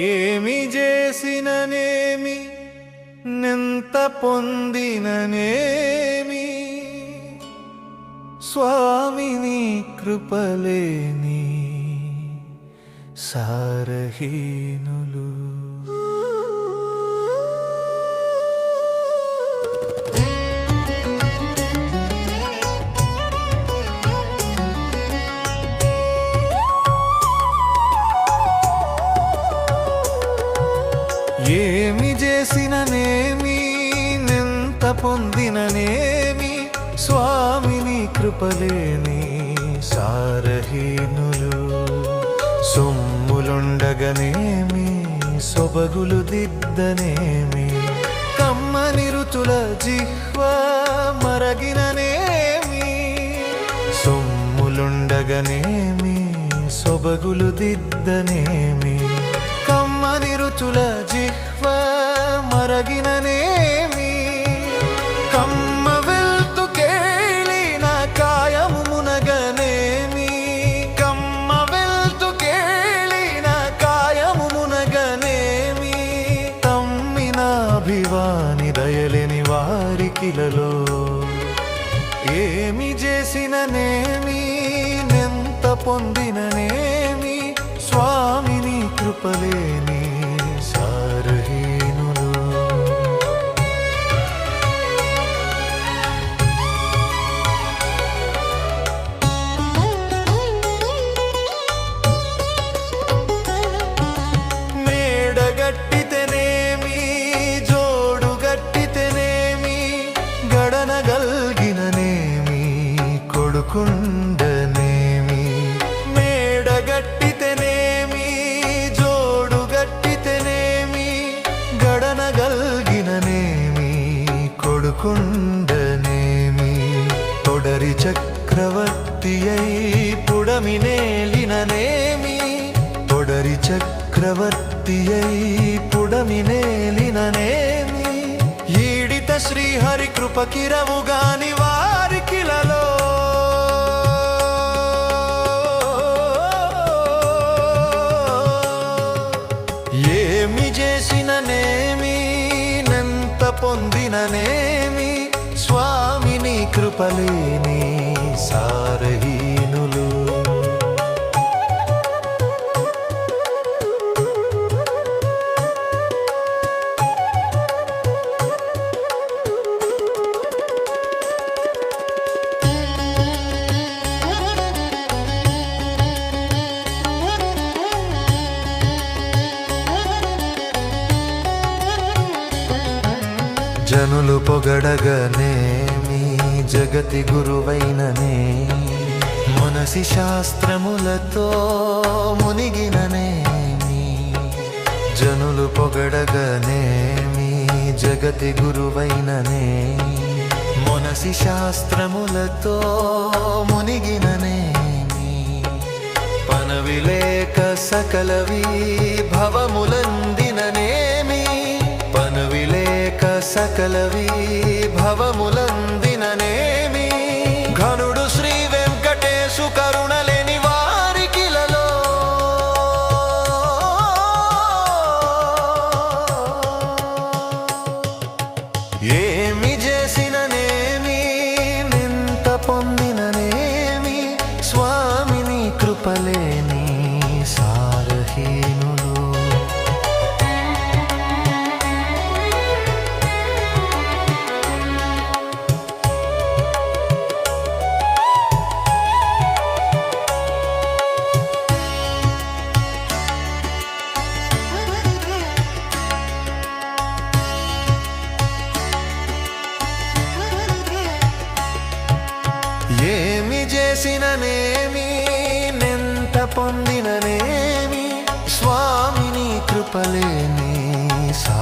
ఏమి చేసిననేమి? నింత పొందిననేమి? స్వామిని కృపలేని సారహీనులు పొందిననేమి? స్వామిని కృపలేని సారహీనులు. సొమ్ములుండగనేమి? సొబగులు దిద్దనేమి? కమ్మని రుచుల జిహ్వ మరగిననేమి? సొమ్ములుండగనేమి? సొబగులు దిద్దనేమి? కమ్మని రుచుల జిహ్వ మరగిననేమి? ఏమి చేసిననేమి నెంత పొందిననేమి స్వామిని కృపలేని సారహీనులు. మేడగట్టితేనేమి జోడు గట్టితేనేమి గడనగల్గిననేమి కొడుకుండనేమి మేడగట్టితేనేమి? జోడు గట్టితేనేమి గడనగల్గిననేమి కొడుకుండనేమి? తొడరి చక్రవర్తి అయి పుడమినేలిననేమి తొడరి చక్రవర్తి అయి పుడమినేలిననేమి ఈడిత శ్రీహరి కృపకిరవుగాని పొందిననేమి? స్వామిని కృపలేని జనులు పొగడగనేమి జగతి గురువైననే. మనసి శాస్త్రములతో మునిగిననేమి జనులు పొగడగనేమి జగతి గురువైననే. మనసి శాస్త్రములతో మునిగిననేమి పనవిలేక సకలవి భవములందిననేమి సకలవి భవములందిననేమి ఘనుడు శ్రీ వెంకటేశు కరుణలేని వారికిలలో ఏమి చేసిననేమి? నింత పొందిననేమి? స్వామిని కృపలేని చేసిననేమి నెంత పొందిననేమి స్వామిని కృపలేని సా